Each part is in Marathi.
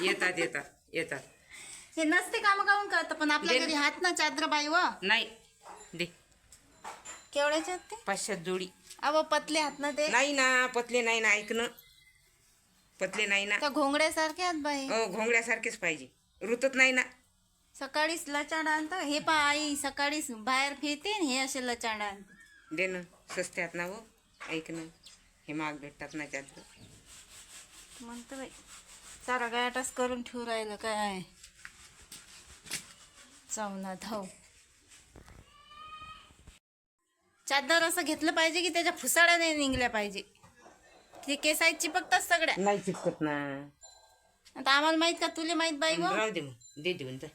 येतात येतात येतात. हे नसते काम काऊन करतं? पण आपल्या दे- घरी हात ना चादर बाई व. नाही. दे. केवढ्याचे आहेत ते? पाचशेत जोडी. अव पतले हात ना ते. नाही ना पतले नाही ना ऐकणं पतले नाही ना. त्या घोंगड्यासारखे आहेत बाई? हो घोंगड्यासारखेच पाहिजे. रुतत नाही ना. सकाळीच लचाड आणतं. हे पा आई सकाळीच बाहेर फिरते आणि हे असे लचाड आणते. ना. स्वस्त्यात ना हो. ऐकणं हे महाग भेटतात ना चादर. म्हणतो बाई. सारा गायटाच करून ठेवू राहिलं काय? चावना धाव. चादर असं घेतलं पाहिजे की त्याच्या फुसाड्या नाही निघल्या पाहिजे? ते केसाय चिपकतात सगळ्या. नाही चिपकत ना. आता आम्हाला माहीत का तुले माहीत बाई व राहू दे मग. दे देऊन तर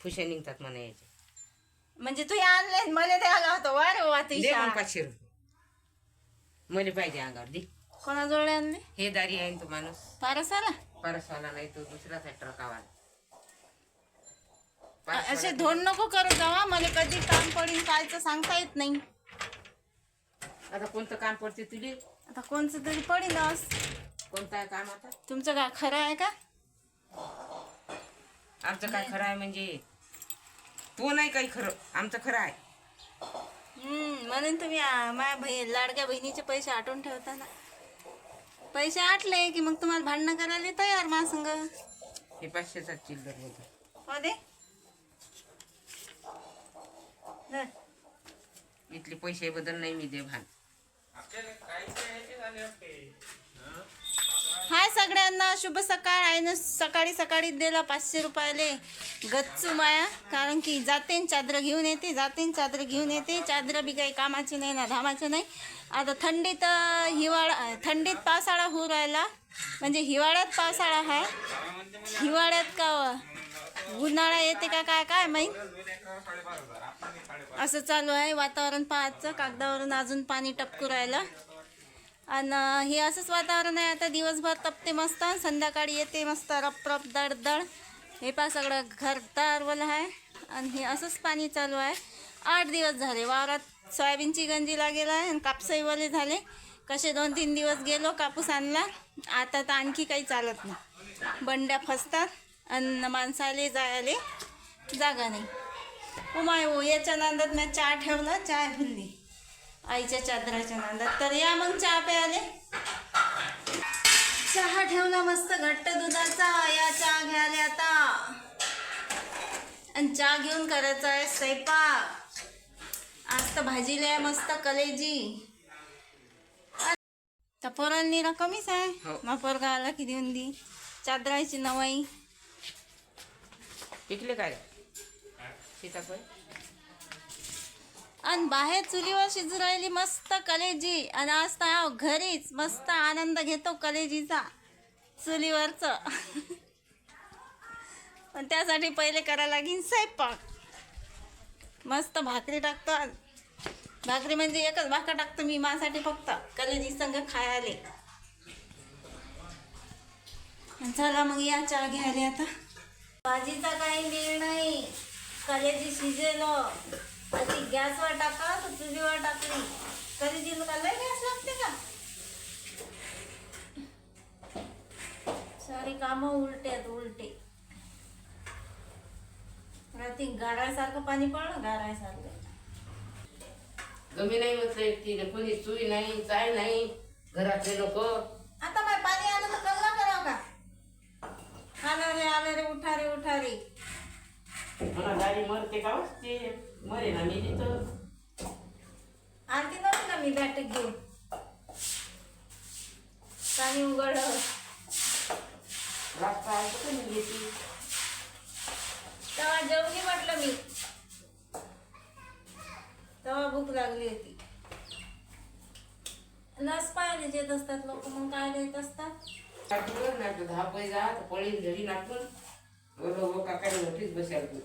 फुशा निघतात म्हणा याचे. म्हणजे तू आणले मला ते आला होता वा दे मग पाचशे रुपये. मला पाहिजे अंगावर दे. कोणाजवळ आणले? हे दारी आहे तो माणूस पारस आला परसवाला नाही तो दुसराच आहे ट्रकावाला असे धोंड नको करत जावा मला कधी काम पडीन कायचं सांगता येत नाही. आता कोणतं काम पडते तुझे? आता कोणचं तरी पडीनच कोणतं आहे काम आता? तुमचं का खरं आहे का? आमचं काय खरं आहे म्हणजे तो नाही काही खरं आमचं खरं आहे. म्हणून तुम्ही आ, माझ्या बहीण लाडक्या बहिणीचे पैसे आठवून ठेवता ना. पैसे आटले की मग तुम्हाला भांडणं करायला तयार मा संग हे पाचशेचा चिल्लर होतं. हो दे. धर. इथले पैसे बदल नाही मी दे भान हाय सगळ्यांना शुभ सकाळ. आहे ना सकाळी सकाळी दिला पाचशे रुपयाले. गच्चू माया कारण की जाते न चादर घेऊन येते जाते न चादर घेऊन येते. चादर बी काही कामाची नाही ना धामाची नाही. आता थंडीत हिवाळा थंडीत पावसाळा होऊ राहिला. म्हणजे हिवाळ्यात पावसाळा आहे हिवाळ्यात का उन्हाळा येते का काय काय माहीत? असं चालू आहे वातावरण पाहायचं. कागदावरून अजून पाणी टपकू राहिलं. आणि हे असंच वातावरण आहे. आता दिवसभर तपते मस्त. संध्याकाळी येते मस्त रप रप हे पा सगळं घर तारवलं आहे. आणि हे असंच पाणी चालू आहे. आठ दिवस झाले. वावरात सोयाबीनची गंजी लागेल आहे आणि कापसाईवाले झाले. कसे दोन तीन दिवस गेलो कापूस आणला. आता तर आणखी काही चालत नाही. बंड्या फसतात आणि माणसाले जायले जागा नाही. उमाय हो याच्या नांदात मी चहा ठेवला चहा भुलली आईच्या चादराच्या नांदात. तर या मग चहा प्यायले. चहा ठेवला मस्त घट्ट दुधाचा. या चहा घ्यायला आता. आणि चहा घेऊन करायचा आहे स्वयंपाक. आज तर भाजीला आहे मस्त कलेजी. तर पोरांनी कमीच आहे. हो. मग पोरगा आला की देऊन दी. चादराची नवाई. पिकले काय? सीताफळ? आणि बाहेर चुलीवर शिजू राहिली मस्त कलेजी. आणि आज तर घरीच मस्त आनंद घेतो कलेजीचा. चुलीवरचं. पण त्यासाठी पहिले करायला लागेल स्वयंपाक. मस्त भाकरी टाकतो भाकरी म्हणजे एकच भाकर टाकतो मी माझ्यासाठी फक्त. कलेजी संग खायले. चला मग या चहा घ्यायला आता. भाजीचा काही वेळ नाही. कलेजी शिजेलो. आधी गॅसवर टाका तर चुलीवर टाकली. कलेजीला का लय गॅस लागते का? सारी कामं उलटे आहेत उलटे. रात्री गाडायसारखं पाणी पडलं गारायसारखं. गमी नाही म्हटलं एकटीने कोणी चुई नाही चाय नाही घरातले लोक. आता बाय पाणी आलं तर कल्ला करावं का? आलं रे आलं रे उठा रे उठा रे मला गाडी मरते का ते मरे ना मी तिथं. आरती नव्हती का मी बॅटक घेऊन? पाणी उघडलं रास्ता आहे तर मी येते तेव्हा जेवली म्हटलं मी. तेव्हा भूक लागली होती. लस पाहिले येत असतात लोक मग काय देत असतात? टाकून ना तर दहा पैसे जा तर पळीन घरी नाटून बरोबर काकाने मोठीच बसायला तू.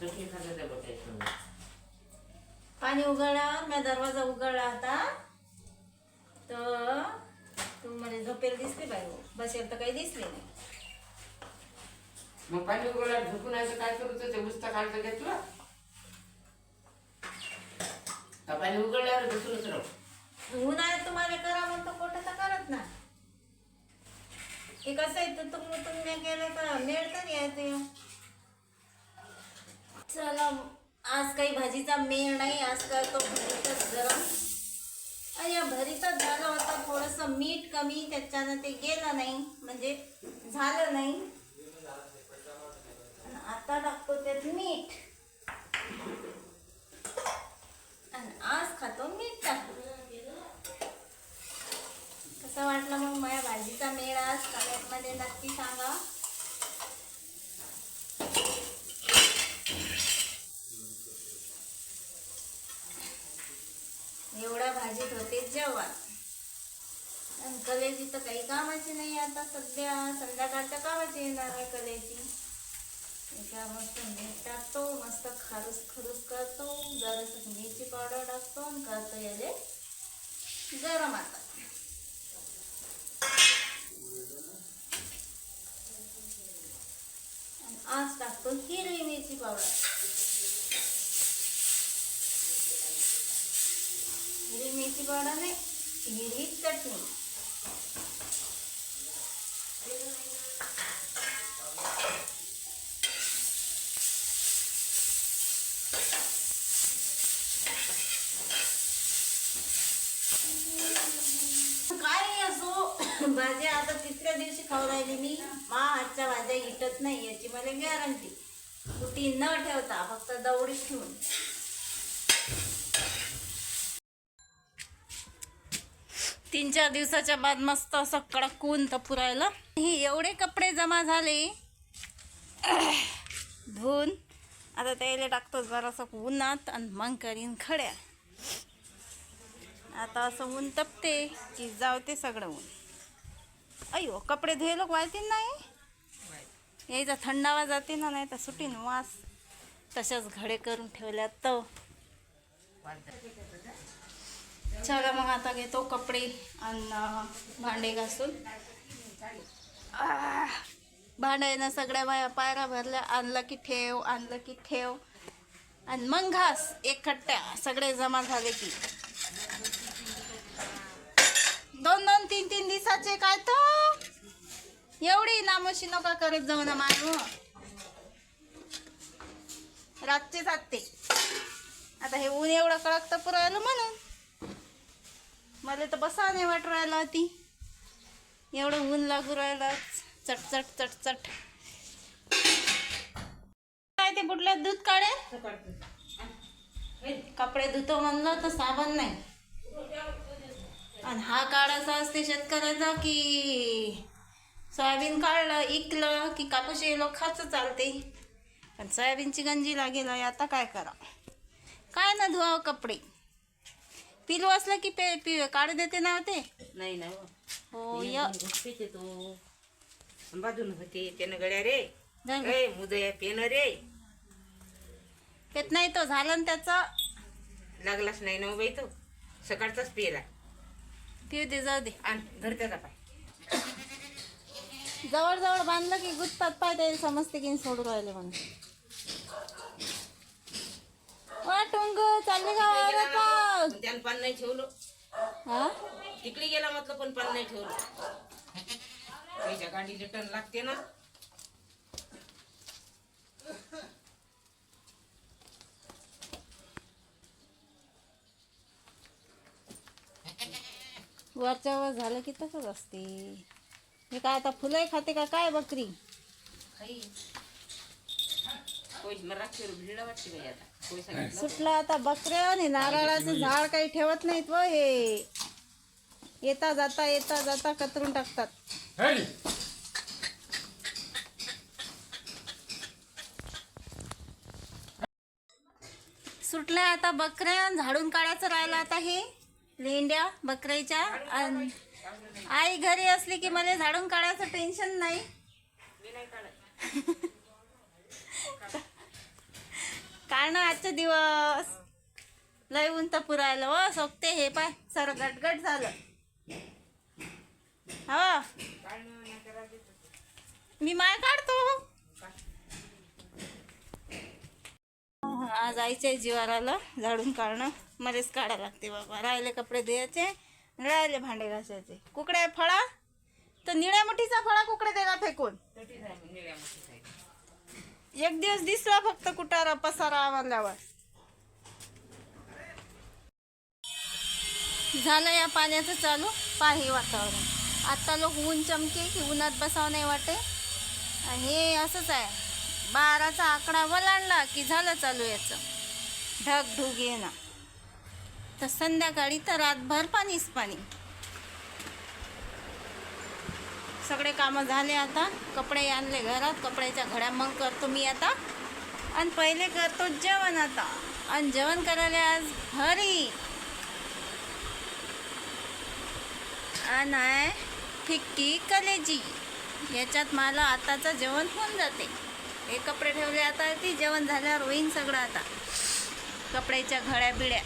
चटणी खायचं त्या बटायचं पाणी उघडल्यावर मी दरवाजा उघडला होता तर तू मला झोपेल दिसली पाहिजे बसेल तर काही दिसले नाही. मग पाणी उघडल्यावर झुकून असं काय करू ते उस्ता काढता घेतलं. पाणी उघडल्यावर बसूनच राहू. उन्हाळ्यात तुम्हाला करा म्हणतो कुठं तर करा ते कसं आहे तुतुंग मुतुंग केलं तर मेळ तर यायचं चला आज काही भाजीचा मेळ नाही आज तो भरीतच गरम अरे या भरीतच झालं होतं थोडंसं मीठ कमी त्याच्यानं ते गेलं नाही म्हणजे झालं नाही. आता टाकतो त्यात मीठ. आणि आज खातो मीठ टाकतो कसं वाटलं मग माझ्या भाजीचा मेळ आज? कमेंटमध्ये नक्की सांगा. एवढ्या भाजीत होते जेवण. आणि कलेची तर काही कामाची नाही आता. सध्या संध्याकाळच्या कामाची येणार आहे कलेची एका मस्त मीठ टाकतो मस्त खारूस खरूस करतो. जरासं मिरची पावडर टाकतो आणि करतो याले गरम आता. आज टाकतो हिरवी मिरची पावडर. हिरवी मिरची पावडर नाही हिरवी चटणी काय असो भाज्या आता तिसऱ्या दिवशी खाऊ राहिली मी. मा आजच्या भाज्या हिटत नाही याची मला गॅरंटी. कुठे न ठेवता फक्त दवडीत ठेवून. तीन चार दिवसाच्या बाद मस्त असं कडक ऊन पुरायला. ही एवढे कपडे जमा झाले. धुवून. आता त्याला टाकतो जरासं उन्हात आणि मग करीन खड्या. आता असं ऊन तपते की जावते सगळं ऊन. अयो कपडे धुये लोक वाळतील नाही? यायचा थंडावा जाते ना नाही तर सुटीन वास. तशाच घडे करून ठेवल्यात तर चला मग आता घेतो कपडे आणि भांडे घासून. भांड्यानं सगळ्या बाया पायऱ्या भरल्या. आणलं की ठेव आणलं की ठेव. आणि मग घास एक खट्ट्या. सगळे जमा झाले की. दोन दोन तीन तीन दिवसाचे काय तो? एवढी नामोशी नका करत जाऊ ना मानू. रातचे जाते आता हे ऊन एवढं कडक तर राहिलं म्हणून. मला तर बसा नाही वाट राहिला ती एवढं ऊन लागू राहिला. चट चट चट चट काय ते बुटल्यात दूध काढे? कपडे धुतो म्हणलं तर साबण नाही. आणि हा काढायचा असते शेतकऱ्याचा की सोयाबीन काढलं इकलं की कापूस येलो खाचं चालते. पण सोयाबीनची गंजी लागेल आता काय करा काय ना धुवावं कपडे? पिलू असलं की पे पि काढू देते ना ते? नाही ना हो. य. पिते तो बाजून होते गड्या रे. मुदया पेन रे. पेत नाही तो झालं ना त्याचं. लागलाच नाही ना बाई तो. सकाळचाच पेला पिऊ दे जाऊ दे. आण धर त्याचा जवळ जवळ बांधलं की गुत्तात पाय ते समजते की सोडू राहिले म्हणून. वाटून ग चालले का वावरात? पण त्यानं पान नाही ठेवलं. हा? तिकडे गेला म्हटलं पण पान नाही ठेवलं. त्याच्या गाडीला टन लागते ना. वरच्या वर झालं की तसंच असते. हे काय आता फुलंही खाते का काय बकरी? सुटलं आता बकऱ्या आणि नारळाचं झाड काही ठेवत नाहीत व हे. येता जाता येता जाता कतरून टाकतात. सुटल्या आता बकऱ्या झाडून काढायचं राहिलं आता हे. लेंड्या बकऱ्याच्या आणि आई घरी असली की मला झाडून काढायचं टेन्शन नाही. मी आजचा दिवस लय ऊन तर पुरायला व सोपते हे पाय सर गटगट झालं. हा. मी माय काढतो. आज आईच्या जीवावर झाडून काढणं. मध्येच काढायला लागते बाबा. राहिले कपडे द्यायचे राहिले भांडे घासायचे. कुकडे फळा? तर निळ्या मुठीचा फळा कुकडे दिला फेकून? एक दिवस दिसला फक्त कुटारा पसारा आवरल्यावर. झालं या पाण्याचं चालू पाही वातावरण. आता लोक ऊन चमके की उन्हात बसावं नाही वाटे आणि हे असंच आहे. बाराचा आकडा वलांडला की झालं चालू याचं. ढग ढूग येणार तर संध्याकाळी तर रातभर पाणीच पाणी. सगळे कामं झाले आता. कपडे आणले घरात. कपड्याच्या घड्या मग करतो मी आता. आणि पहिले करतो जेवण आता. आणि जेवण करायला आज हरी आणि आहे फिक्की कलेजी. याच्यात मला आताचं जेवण होऊन जाते. हे कपडे ठेवले आता ती. जेवण झाल्यावर होईन सगळं आता. कपड्याच्या घड्या बिड्या.